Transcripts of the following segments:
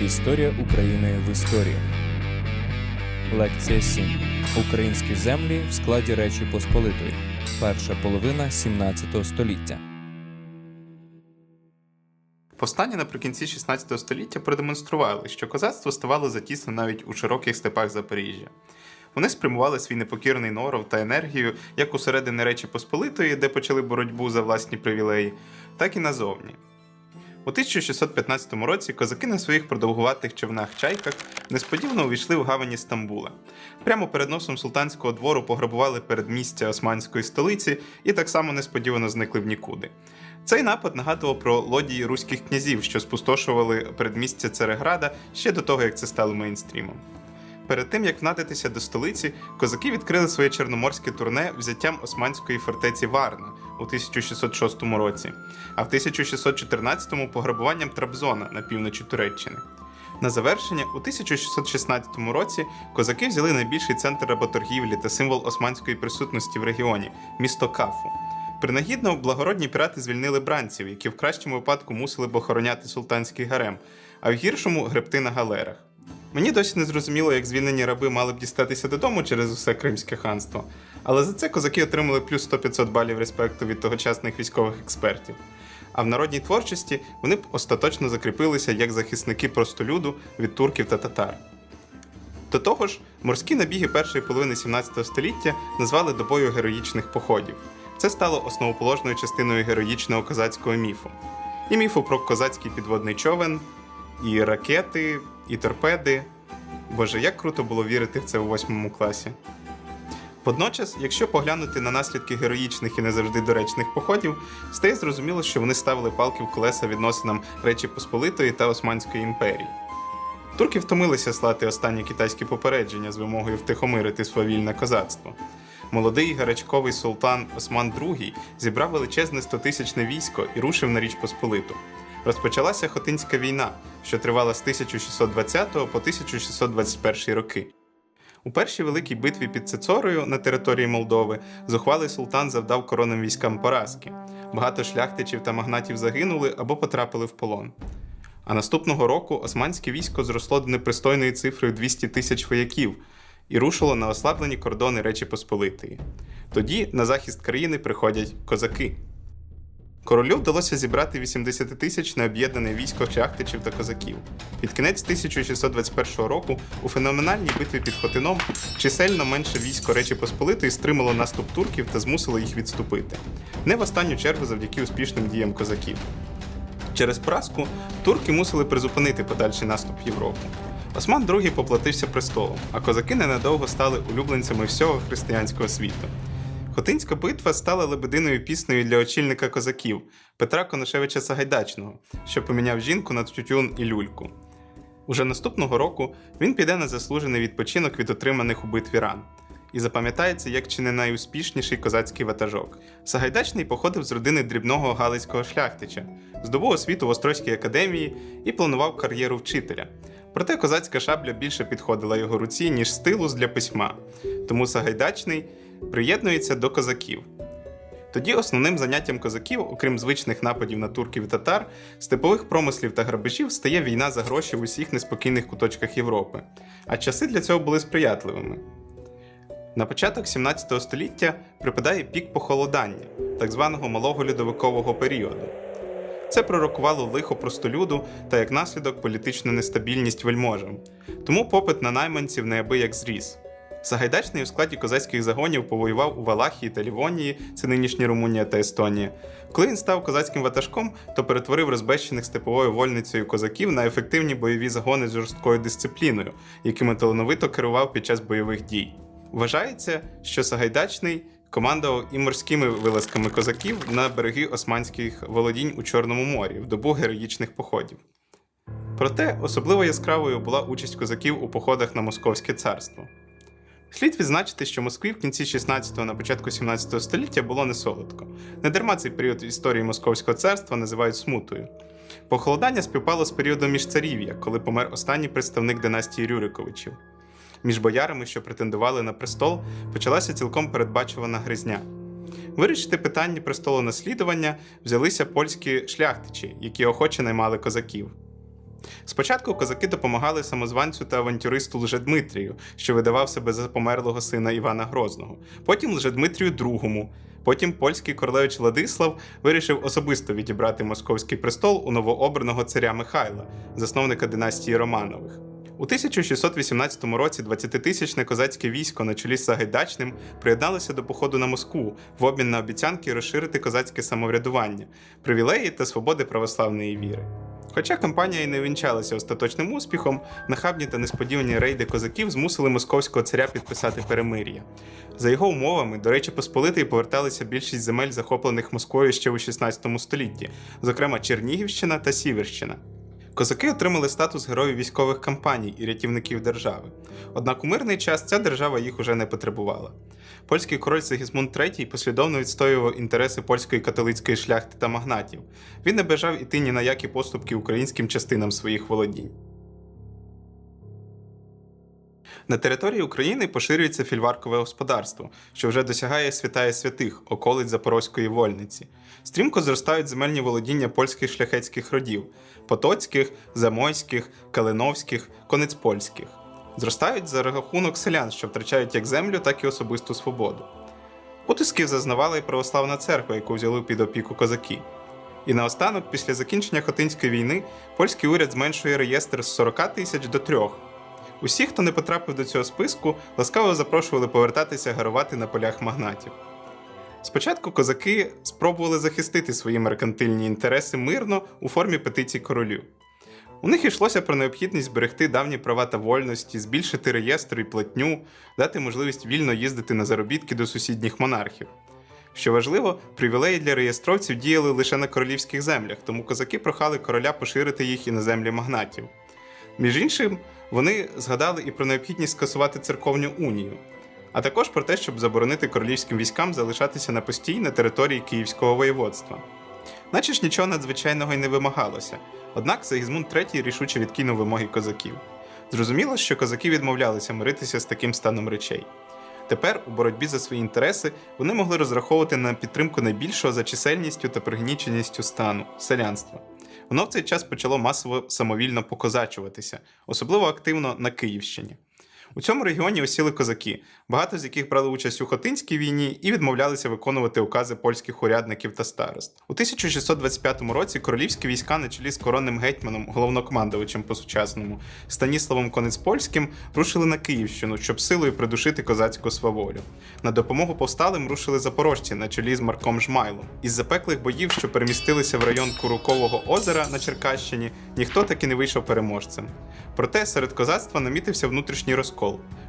Історія України в історії. Лекція 7. Українські землі в складі Речі Посполитої. Перша половина 17 століття. Повстання наприкінці 16 століття продемонстрували, що козацтво ставало затісно навіть у широких степах Запоріжжя. Вони спрямували свій непокірний норов та енергію як усередини Речі Посполитої, де почали боротьбу за власні привілеї, так і назовні. У 1615 році козаки на своїх продовгуватих човнах чайках несподівано увійшли в гавані Стамбула. Прямо перед носом султанського двору пограбували передмістя османської столиці і так само несподівано зникли в нікуди. Цей напад нагадував про лодії руських князів, що спустошували передмістя Цареграда ще до того, як це стало мейнстрімом. Перед тим як внадитися до столиці, козаки відкрили своє чорноморське турне взяттям османської фортеці Варна у 1606 році, а в 1614-му пограбуванням Трабзона на півночі Туреччини. На завершення, у 1616 році козаки взяли найбільший центр работоргівлі та символ османської присутності в регіоні місто Кафу. Принагідно благородні пірати звільнили бранців, які в кращому випадку мусили б охороняти султанський гарем, а в гіршому гребти на галерах. Мені досі не зрозуміло, як звільнені раби мали б дістатися додому через усе Кримське ханство, але за це козаки отримали плюс 100-500 балів респекту від тогочасних військових експертів. А в народній творчості вони б остаточно закріпилися як захисники простолюду від турків та татар. До того ж, морські набіги першої половини 17 століття назвали добою героїчних походів. Це стало основоположною частиною героїчного козацького міфу. І міфу про козацький підводний човен, і ракети, і торпеди. Боже, як круто було вірити в це у восьмому класі. Водночас, якщо поглянути на наслідки героїчних і не завжди доречних походів, стає зрозуміло, що вони ставили палки в колеса відносинам Речі Посполитої та Османської імперії. Турки втомилися слати останні китайські попередження з вимогою втихомирити свавільне козацтво. Молодий гарячковий султан Осман II зібрав величезне стотисячне військо і рушив на Річ Посполиту. Розпочалася Хотинська війна, що тривала з 1620 по 1621 роки. У першій великій битві під Цицорою на території Молдови зухвалий султан завдав коронним військам поразки. Багато шляхтичів та магнатів загинули або потрапили в полон. А наступного року османське військо зросло до непристойної цифри в 200 тисяч вояків і рушило на ослаблені кордони Речі Посполитої. Тоді на захист країни приходять козаки. Королю вдалося зібрати 80-тисячне об'єднане військо шляхтичів та козаків. Під кінець 1621 року у феноменальній битві під Хотином чисельно менше військо Речі Посполитої стримало наступ турків та змусило їх відступити. Не в останню чергу завдяки успішним діям козаків. Через поразку турки мусили призупинити подальший наступ в Європу. Осман II поплатився престолом, а козаки ненадовго стали улюбленцями всього християнського світу. Хотинська битва стала лебединою піснею для очільника козаків Петра Коношевича Сагайдачного, що поміняв жінку на тютюн і люльку. Уже наступного року він піде на заслужений відпочинок від отриманих у битві ран і запам'ятається як чи не найуспішніший козацький ватажок. Сагайдачний походив з родини дрібного галицького шляхтича, здобув освіту в Острозькій академії і планував кар'єру вчителя. Проте козацька шабля більше підходила його руці, ніж стилус для письма, тому Сагайдачний приєднується до козаків. Тоді основним заняттям козаків, окрім звичних нападів на турків і татар, степових промислів та грабежів, стає війна за гроші в усіх неспокійних куточках Європи. А часи для цього були сприятливими. На початок 17 століття припадає пік похолодання, так званого малого льодовикового періоду. Це пророкувало лихо простолюду та як наслідок політичну нестабільність вельможам, тому попит на найманців неабияк зріс. Сагайдачний у складі козацьких загонів повоював у Валахії та Лівонії, це нинішні Румунія та Естонія. Коли він став козацьким ватажком, то перетворив розбещених степовою вольницею козаків на ефективні бойові загони з жорсткою дисципліною, якими талановито керував під час бойових дій. Вважається, що Сагайдачний командував і морськими вилазками козаків на береги османських володінь у Чорному морі в добу героїчних походів. Проте особливо яскравою була участь козаків у походах на Московське царство. Слід відзначити, що Москві в кінці 16-го на початку 17 століття було не солодко. Недарма цей період історії Московського царства називають смутою. Похолодання співпало з періодом міжцарів'я, коли помер останній представник династії Рюриковичів. Між боярами, що претендували на престол, почалася цілком передбачувана гризня. Вирішити питання престолонаслідування взялися польські шляхтичі, які охоче наймали козаків. Спочатку козаки допомагали самозванцю та авантюристу Лжедмитрію, що видавав себе за померлого сина Івана Грозного, потім Лжедмитрію II. Потім польський королевич Владислав вирішив особисто відібрати московський престол у новообраного царя Михайла, засновника династії Романових. У 1618 році 20-тисячне козацьке військо на чолі з Сагайдачним приєдналося до походу на Москву в обмін на обіцянки розширити козацьке самоврядування, привілеї та свободи православної віри. Хоча кампанія і не вінчалася остаточним успіхом, нахабні та несподівані рейди козаків змусили московського царя підписати перемир'я. За його умовами, до Речі Посполитий поверталися більшість земель, захоплених Москвою ще у 16 столітті, зокрема Чернігівщина та Сіверщина. Козаки отримали статус героїв військових кампаній і рятівників держави. Однак у мирний час ця держава їх уже не потребувала. Польський король Сигізмунд III послідовно відстоював інтереси польської католицької шляхти та магнатів. Він не бажав іти ні на які поступки українським частинам своїх володінь. На території України поширюється фільваркове господарство, що вже досягає святая святих, околиць Запорозької вольниці. Стрімко зростають земельні володіння польських шляхетських родів потоцьких, замойських, калиновських, конецпольських. Зростають за рахунок селян, що втрачають як землю, так і особисту свободу. Утисків зазнавала і православна церква, яку взяли під опіку козаки. І наостанок, після закінчення Хотинської війни, польський уряд зменшує реєстр з 40 тисяч до трьох. Усі, хто не потрапив до цього списку, ласкаво запрошували повертатися гарувати на полях магнатів. Спочатку козаки спробували захистити свої меркантильні інтереси мирно у формі петицій королю. У них йшлося про необхідність зберегти давні права та вольності, збільшити реєстр і платню, дати можливість вільно їздити на заробітки до сусідніх монархів. Що важливо, привілеї для реєстровців діяли лише на королівських землях, тому козаки прохали короля поширити їх і на землі магнатів. Між іншим, вони згадали і про необхідність скасувати церковну унію, а також про те, щоб заборонити королівським військам залишатися на постій на території Київського воєводства. Наче ж нічого надзвичайного й не вимагалося, однак Сигізмунд III рішуче відкинув вимоги козаків. Зрозуміло, що козаки відмовлялися миритися з таким станом речей. Тепер, у боротьбі за свої інтереси, вони могли розраховувати на підтримку найбільшого за чисельністю та пригніченістю стану селянства. Воно в цей час почало масово самовільно покозачуватися, особливо активно на Київщині. У цьому регіоні осіли козаки, багато з яких брали участь у Хотинській війні і відмовлялися виконувати укази польських урядників та старост. У 1625 році королівські війська на чолі з коронним гетьманом, головнокомандувачем по сучасному Станіславом Конецпольським рушили на Київщину, щоб силою придушити козацьку сваволю. На допомогу повсталим рушили запорожці на чолі з Марком Жмайлом. Із запеклих боїв, що перемістилися в район Курукового озера на Черкащині, ніхто таки не вийшов переможцем. Проте серед козацтва намітився внутрішній розкол.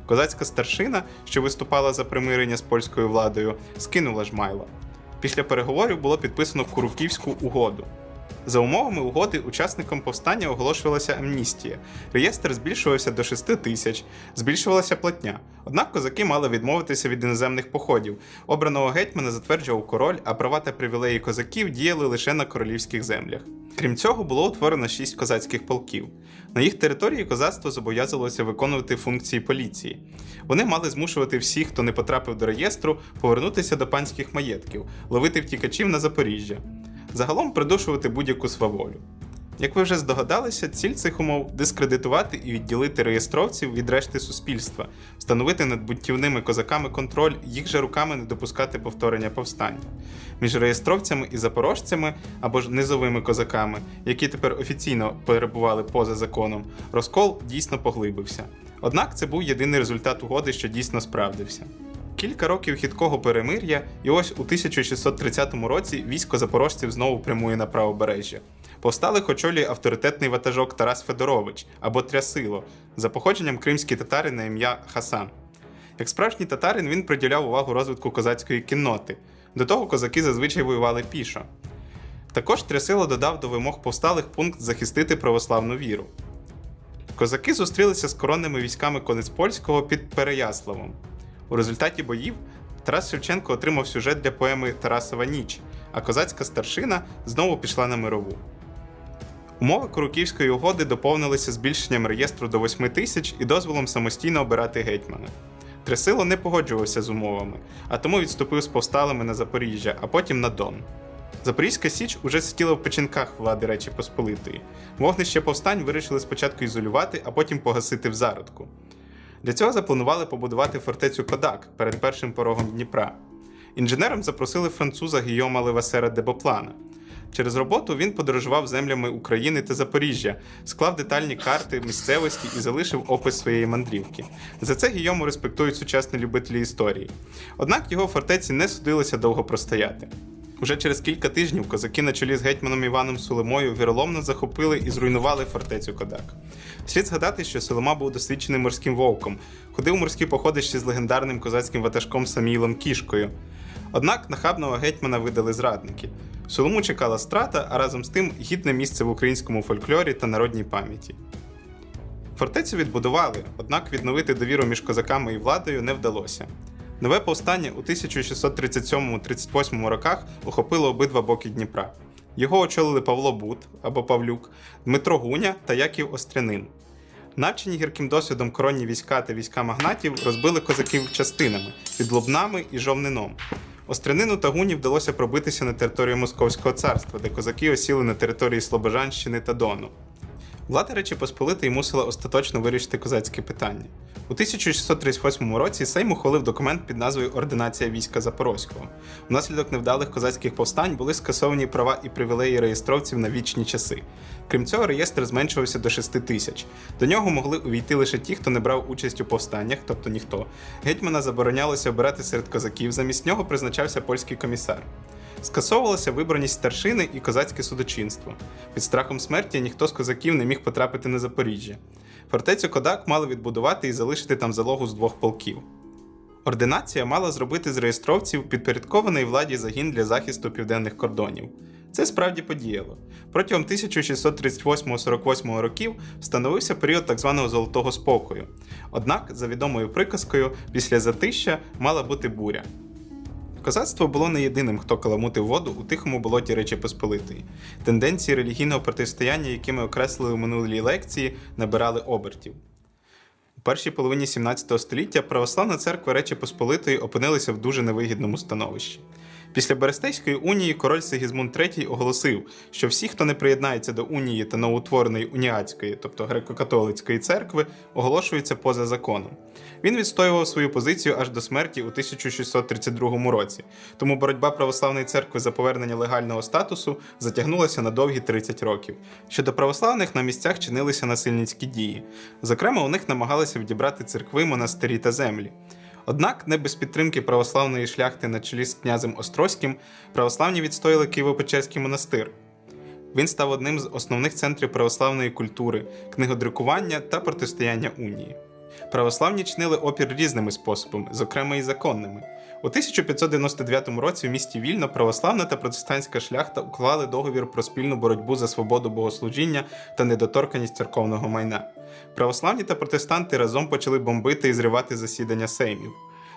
Козацька старшина, що виступала за примирення з польською владою, скинула Жмайла. Після переговорів було підписано Куруківську угоду. За умовами угоди учасникам повстання оголошувалася амністія. Реєстр збільшувався до 6 тисяч, збільшувалася платня. Однак козаки мали відмовитися від іноземних походів. Обраного гетьмана затверджував король, а права та привілеї козаків діяли лише на королівських землях. Крім цього, було утворено шість козацьких полків. На їх території козацтво зобов'язувалося виконувати функції поліції. Вони мали змушувати всіх, хто не потрапив до реєстру, повернутися до панських маєтків, ловити втікачів на Запоріжжя загалом придушувати будь-яку сваволю. Як ви вже здогадалися, ціль цих умов дискредитувати і відділити реєстровців від решти суспільства, встановити над буттівними козаками контроль, їх же руками не допускати повторення повстання. Між реєстровцями і запорожцями або ж низовими козаками, які тепер офіційно перебували поза законом, розкол дійсно поглибився. Однак це був єдиний результат угоди, що дійсно справдився. Кілька років хиткого перемир'я, і ось у 1630 році військо запорожців знову прямує на правобережжя. Повсталих очолює авторитетний ватажок Тарас Федорович або Трясило, за походженням кримський татарин на ім'я Хасан. Як справжній татарин він приділяв увагу розвитку козацької кінноти. До того козаки зазвичай воювали пішо. Також Трясило додав до вимог повсталих пункт захистити православну віру. Козаки зустрілися з коронними військами Конецпольського під Переяславом. У результаті боїв Тарас Шевченко отримав сюжет для поеми Тарасова ніч, а козацька старшина знову пішла на мирову. Умови Куруківської угоди доповнилися збільшенням реєстру до 8 тисяч і дозволом самостійно обирати гетьмана. Тресило не погоджувався з умовами, а тому відступив з повсталими на Запоріжжя, а потім на Дон. Запорізька Січ уже сиділа в печінках влади Речі Посполитої. Вогнище повстань вирішили спочатку ізолювати, а потім погасити в зародку. Для цього запланували побудувати фортецю Кодак перед першим порогом Дніпра. Інженером запросили француза Гійома Левасера де Боплана. Через роботу він подорожував землями України та Запоріжжя, склав детальні карти місцевості і залишив опис своєї мандрівки. За це Гійому респектують сучасні любителі історії. Однак його фортеці не судилося довго простояти. Уже через кілька тижнів козаки на чолі з гетьманом Іваном Сулемою віроломно захопили і зруйнували фортецю Кодак. Слід згадати, що Сулема був досвідченим морським вовком, ходив у морські походи ще з легендарним козацьким ватажком Саміїлом Кішкою. Однак нахабного гетьмана видали зрадники. Сулему чекала страта, а разом з тим гідне місце в українському фольклорі та народній пам'яті. Фортецю відбудували, однак відновити довіру між козаками і владою не вдалося. Нове повстання у 1637-38 роках охопило обидва боки Дніпра. Його очолили Павло Бут або Павлюк, Дмитро Гуня та Яків Острянин. Навчені гірким досвідом коронні війська та війська магнатів розбили козаків частинами під Лубнами і Жовнином. Острянину та Гуні вдалося пробитися на територію Московського царства, де козаки осіли на території Слобожанщини та Дону. Влада Речі Посполитої мусила остаточно вирішити козацьке питання. У 1638 році Сейм ухвалив документ під назвою Ординація війська Запорозького. Внаслідок невдалих козацьких повстань були скасовані права і привілеї реєстровців на вічні часи. Крім цього, реєстр зменшувався до 6 тисяч. До нього могли увійти лише ті, хто не брав участь у повстаннях, тобто ніхто. Гетьмана заборонялося обирати серед козаків, замість нього призначався польський комісар. Скасовувалася вибраність старшини і козацьке судочинство. Під страхом смерті ніхто з козаків не міг потрапити на Запоріжжя. Фортецю Кодак мали відбудувати і залишити там залогу з двох полків. Ординація мала зробити з реєстровців підпорядкований владі загін для захисту південних кордонів. Це справді подіяло. Протягом 1638-48 років встановився період так званого золотого спокою. Однак, за відомою приказкою, після затища мала бути буря. Козацтво було не єдиним, хто каламутив воду у тихому болоті Речі Посполитої. Тенденції релігійного протистояння, які ми окреслили у минулій лекції, набирали обертів. У першій половині 17 століття православна церква Речі Посполитої опинилася в дуже невигідному становищі. Після Берестейської унії король Сигізмунд III оголосив, що всі, хто не приєднається до унії та новоутвореної уніатської, тобто греко-католицької церкви, оголошуються поза законом. Він відстоював свою позицію аж до смерті у 1632 році, тому боротьба православної церкви за повернення легального статусу затягнулася на довгі 30 років. Щодо православних на місцях чинилися насильницькі дії. Зокрема, у них намагалися відібрати церкви, монастирі та землі. Однак, не без підтримки православної шляхти на чолі з князем Острозьким, православні відстояли Києво-Печерський монастир. Він став одним з основних центрів православної культури, книгодрукування та протистояння унії. Православні чинили опір різними способами, зокрема і законними. У 1599 році в місті Вільно православна та протестантська шляхта уклали договір про спільну боротьбу за свободу богослужіння та недоторканість церковного майна. Православні та протестанти разом почали бомбити і зривати засідання сеймів.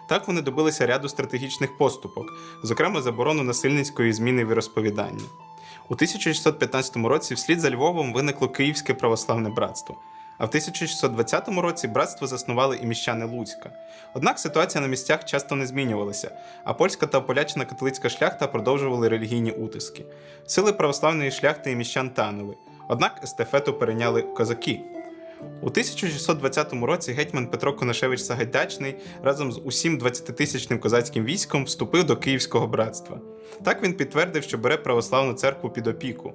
Так вони добилися ряду стратегічних поступок, зокрема заборону насильницької зміни віросповідання. У 1615 році вслід за Львовом виникло Київське православне братство. А в 1620 році братство заснували і міщани Луцька. Однак ситуація на місцях часто не змінювалася, а польська та полячна католицька шляхта продовжували релігійні утиски. Сили православної шляхти і міщан танули, однак естафету перейняли козаки. У 1620 році гетьман Петро Конашевич Сагайдачний разом з усім 20-тисячним козацьким військом вступив до Київського братства. Так він підтвердив, що бере православну церкву під опіку.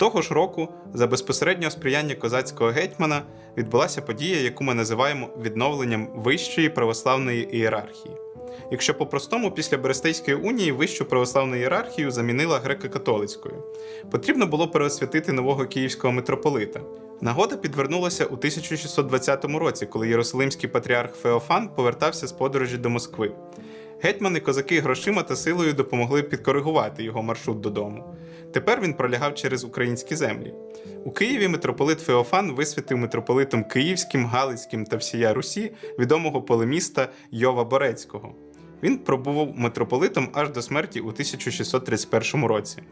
Того ж року, за безпосереднього сприяння козацького гетьмана, відбулася подія, яку ми називаємо відновленням вищої православної ієрархії. Якщо по-простому, після Берестейської унії вищу православну ієрархію замінила греко-католицькою. Потрібно було переосвятити нового київського митрополита. Нагода підвернулася у 1620 році, коли Єрусалимський патріарх Феофан повертався з подорожі до Москви. Гетьмани, козаки грошима та силою допомогли підкоригувати його маршрут додому. Тепер він пролягав через українські землі. У Києві митрополит Феофан висвятив митрополитом Київським, Галицьким та всія Русі відомого полеміста Йова Борецького. Він пробував митрополитом аж до смерті у 1631 році.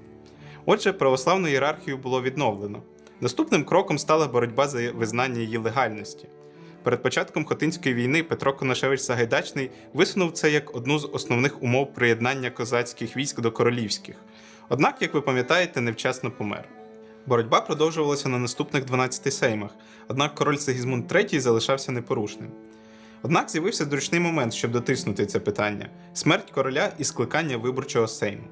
Отже, православну ієрархію було відновлено. Наступним кроком стала боротьба за визнання її легальності. Перед початком Хотинської війни Петро Конашевич Сагайдачний висунув це як одну з основних умов приєднання козацьких військ до королівських. Однак, як ви пам'ятаєте, невчасно помер. Боротьба продовжувалася на наступних 12 сеймах, однак король Сигізмунд III залишався непорушним. Однак з'явився зручний момент, щоб дотиснути це питання: смерть короля і скликання виборчого сейму.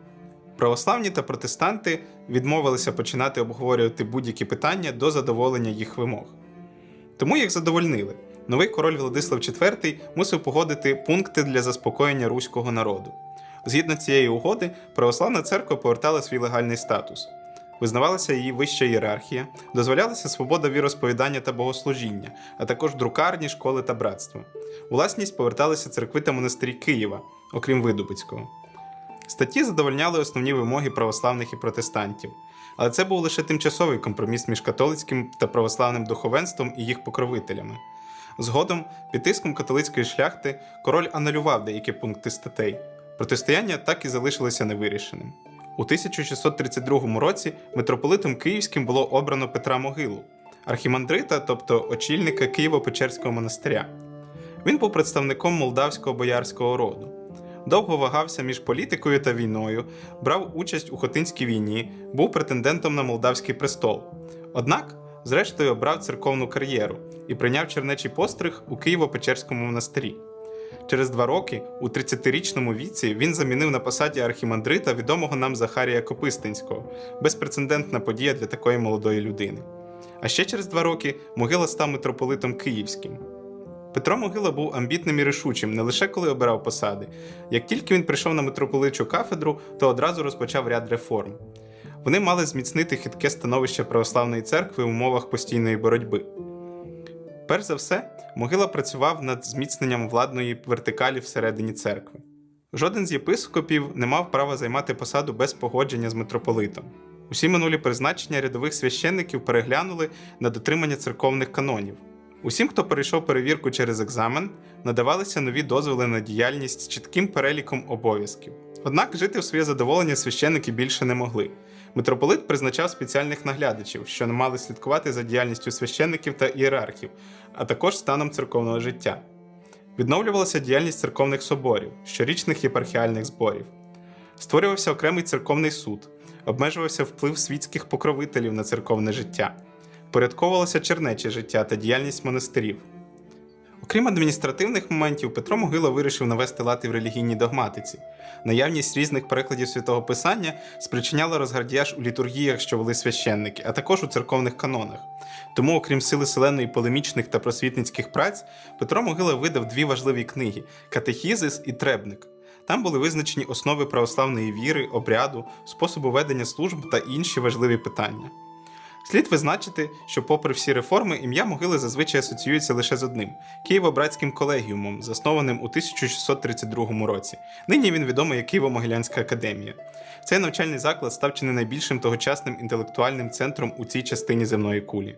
Православні та протестанти відмовилися починати обговорювати будь-які питання до задоволення їх вимог. Тому їх задовольнили. Новий король Владислав IV мусив погодити пункти для заспокоєння руського народу. Згідно цієї угоди, православна церква повертала свій легальний статус. Визнавалася її вища ієрархія, дозволялася свобода віросповідання та богослужіння, а також друкарні, школи та братства. Власність поверталися церкви та монастирі Києва, окрім Видубицького. Статті задовольняли основні вимоги православних і протестантів, але це був лише тимчасовий компроміс між католицьким та православним духовенством і їх покровителями. Згодом, під тиском католицької шляхти, король анулював деякі пункти статей. Протистояння так і залишилося невирішеним. У 1632 році митрополитом Київським було обрано Петра Могилу, архімандрита, тобто очільника Києво-Печерського монастиря. Він був представником молдавського боярського роду. Довго вагався між політикою та війною, брав участь у Хотинській війні, був претендентом на молдавський престол. Однак, зрештою, обрав церковну кар'єру і прийняв чернечий постриг у Києво-Печерському монастирі. Через два роки, у 30-річному віці, він замінив на посаді архімандрита відомого нам Захарія Копистинського, безпрецедентна подія для такої молодої людини. А ще через два роки могила став митрополитом Київським. Петро Могила був амбітним і рішучим не лише коли обирав посади. Як тільки він прийшов на митрополичу кафедру, то одразу розпочав ряд реформ. Вони мали зміцнити хитке становище православної церкви в умовах постійної боротьби. Перш за все, могила працював над зміцненням владної вертикалі всередині церкви. Жоден з єпископів не мав права займати посаду без погодження з митрополитом. Усі минулі призначення рядових священників переглянули на дотримання церковних канонів. Усім, хто перейшов перевірку через екзамен, надавалися нові дозволи на діяльність з чітким переліком обов'язків. Однак жити в своє задоволення священники більше не могли. Митрополит призначав спеціальних наглядачів, що не мали слідкувати за діяльністю священників та ієрархів, а також станом церковного життя. Відновлювалася діяльність церковних соборів, щорічних єпархіальних зборів. Створювався окремий церковний суд, обмежувався вплив світських покровителів на церковне життя, порядковувалося чернече життя та діяльність монастирів. Окрім адміністративних моментів, Петро Могила вирішив навести лад і в релігійній догматиці. Наявність різних перекладів святого писання спричиняла розгардіяж у літургіях, що вели священники, а також у церковних канонах. Тому, окрім сили селеної полемічних та просвітницьких праць, Петро Могила видав дві важливі книги Катехізис і Требник. Там були визначені основи православної віри, обряду, способу ведення служб та інші важливі питання. Слід визначити, що, попри всі реформи, ім'я могили зазвичай асоціюється лише з одним Києво-Братським колегіумом, заснованим у 1632 році. Нині він відомий як Києво-Могилянська академія. Цей навчальний заклад став чи не найбільшим тогочасним інтелектуальним центром у цій частині земної кулі.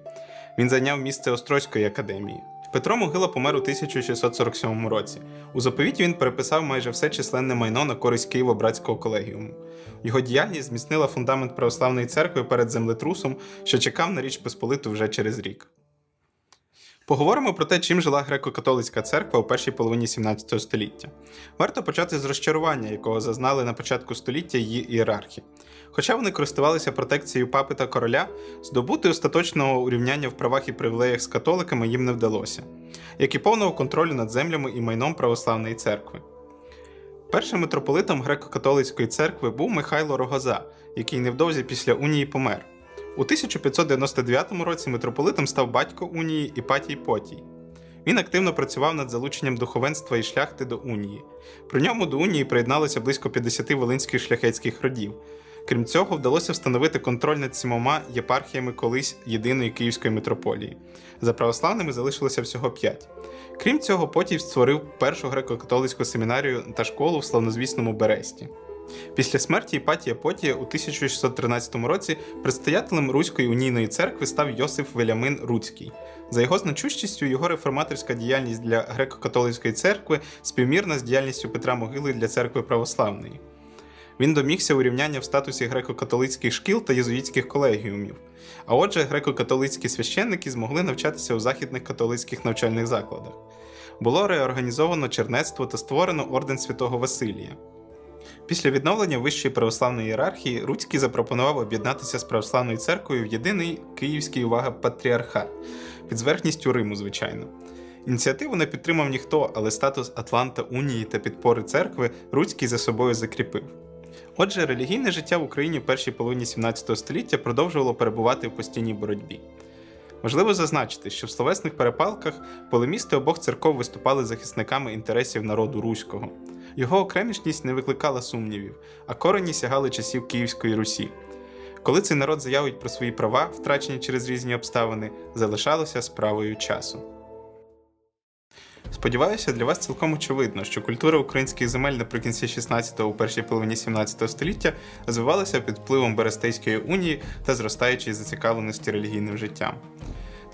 Він зайняв місце Острозької академії. Петро Могила помер у 1647 році. У заповіті він переписав майже все численне майно на користь Києво-Братського колегіуму. Його діяльність зміцнила фундамент православної церкви перед землетрусом, що чекав на Річ Посполиту вже через рік. Поговоримо про те, чим жила греко-католицька церква у першій половині 17 століття. Варто почати з розчарування, якого зазнали на початку століття її ієрархи. Хоча вони користувалися протекцією папи та короля, здобути остаточного урівняння в правах і привілеях з католиками їм не вдалося, як і повного контролю над землями і майном православної церкви. Першим митрополитом греко-католицької церкви був Михайло Рогоза, який невдовзі після унії помер. У 1599 році митрополитом став батько унії Іпатій Потій. Він активно працював над залученням духовенства і шляхти до унії. При ньому до унії приєдналося близько 50 волинських шляхетських родів. Крім цього, вдалося встановити контроль над сімома єпархіями колись єдиної Київської митрополії. За православними залишилося всього п'ять. Крім цього, Потій створив першу греко-католицьку семінарію та школу в славнозвісному Бересті. Після смерті Іпатія Потія у 1613 році предстоятелем Руської унійної церкви став Йосиф Велямин Руцький. За його значущістю, його реформаторська діяльність для греко-католицької церкви співмірна з діяльністю Петра Могили для церкви православної. Він домігся урівняння в статусі греко-католицьких шкіл та єзуїтських колегіумів. А отже, греко-католицькі священники змогли навчатися у західних католицьких навчальних закладах. Було реорганізовано чернецтво та створено орден святого Василія. Після відновлення вищої православної ієрархії Руцький запропонував об'єднатися з православною церквою в єдиний київський увага патріархат під зверхністю Риму, звичайно. Ініціативу не підтримав ніхто, але статус Атланта Унії та підпори церкви Руцький за собою закріпив. Отже, релігійне життя в Україні в першій половині 17 століття продовжувало перебувати в постійній боротьбі. Важливо зазначити, що в словесних перепалках полемісти обох церков виступали захисниками інтересів народу руського. Його окремішність не викликала сумнівів, а корені сягали часів Київської Русі. Коли цей народ заявить про свої права, втрачені через різні обставини, залишалося справою часу. Сподіваюся, для вас цілком очевидно, що культура українських земель наприкінці 16-го у першій половині 17 століття розвивалася під впливом Берестейської унії та зростаючої зацікавленості релігійним життям.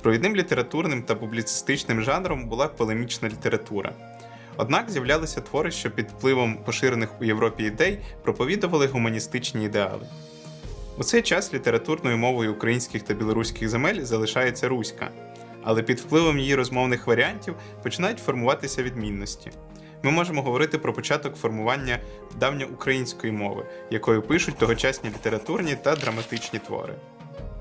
Провідним літературним та публіцистичним жанром була полемічна література. Однак з'являлися твори, що під впливом поширених у Європі ідей проповідували гуманістичні ідеали. У цей час літературною мовою українських та білоруських земель залишається руська, але під впливом її розмовних варіантів починають формуватися відмінності. Ми можемо говорити про початок формування давньоукраїнської мови, якою пишуть тогочасні літературні та драматичні твори.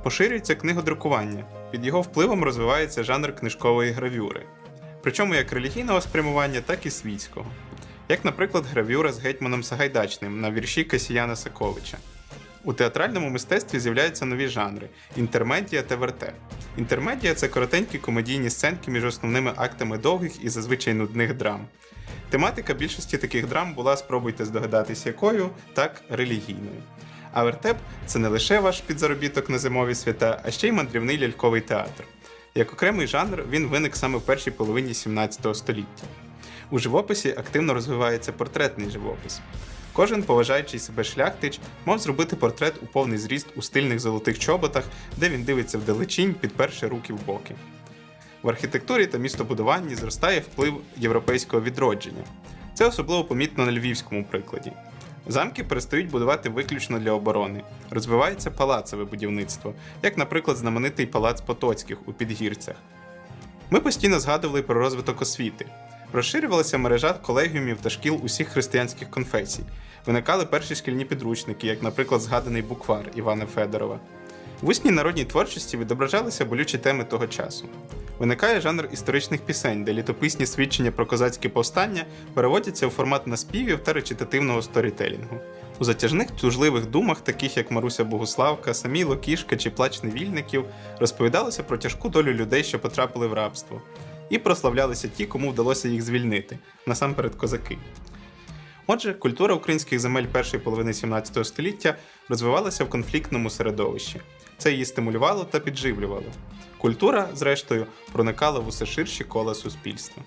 Поширюється книгодрукування, під його впливом розвивається жанр книжкової гравюри, причому як релігійного спрямування, так і світського, як, наприклад, гравюра з гетьманом Сагайдачним на вірші Касіяна Саковича. У театральному мистецтві з'являються нові жанри інтермедія та вертеп. Інтермедія це коротенькі комедійні сценки між основними актами довгих і зазвичай нудних драм. Тематика більшості таких драм була, спробуйте здогадатись, якою, так релігійною. А вертеп це не лише ваш підзаробіток на зимові свята, а ще й мандрівний ляльковий театр. Як окремий жанр він виник саме в першій половині 17 століття. У живописі активно розвивається портретний живопис. Кожен поважаючий себе шляхтич мав зробити портрет у повний зріст у стильних золотих чоботах, де він дивиться вдалечінь, підперши руки в боки. В архітектурі та містобудуванні зростає вплив європейського відродження. Це особливо помітно на львівському прикладі. Замки перестають будувати виключно для оборони. Розвивається палацове будівництво, як, наприклад, знаменитий палац Потоцьких у Підгірцях. Ми постійно згадували про розвиток освіти. Розширювалася мережа колегіумів та шкіл усіх християнських конфесій. Виникали перші шкільні підручники, як, наприклад, згаданий буквар Івана Федорова. В усній народній творчості відображалися болючі теми того часу. Виникає жанр історичних пісень, де літописні свідчення про козацьке повстання переводяться у формат наспівів та речитативного сторітелінгу. У затяжних тужливих думах, таких як Маруся Богуславка, Саміло Кішка чи Плач невільників, розповідалося про тяжку долю людей, що потрапили в рабство, і прославлялися ті, кому вдалося їх звільнити, насамперед козаки. Отже, культура українських земель першої половини 17 століття розвивалася в конфліктному середовищі. Це її стимулювало та підживлювало. Культура, зрештою, проникала в усе ширші кола суспільства.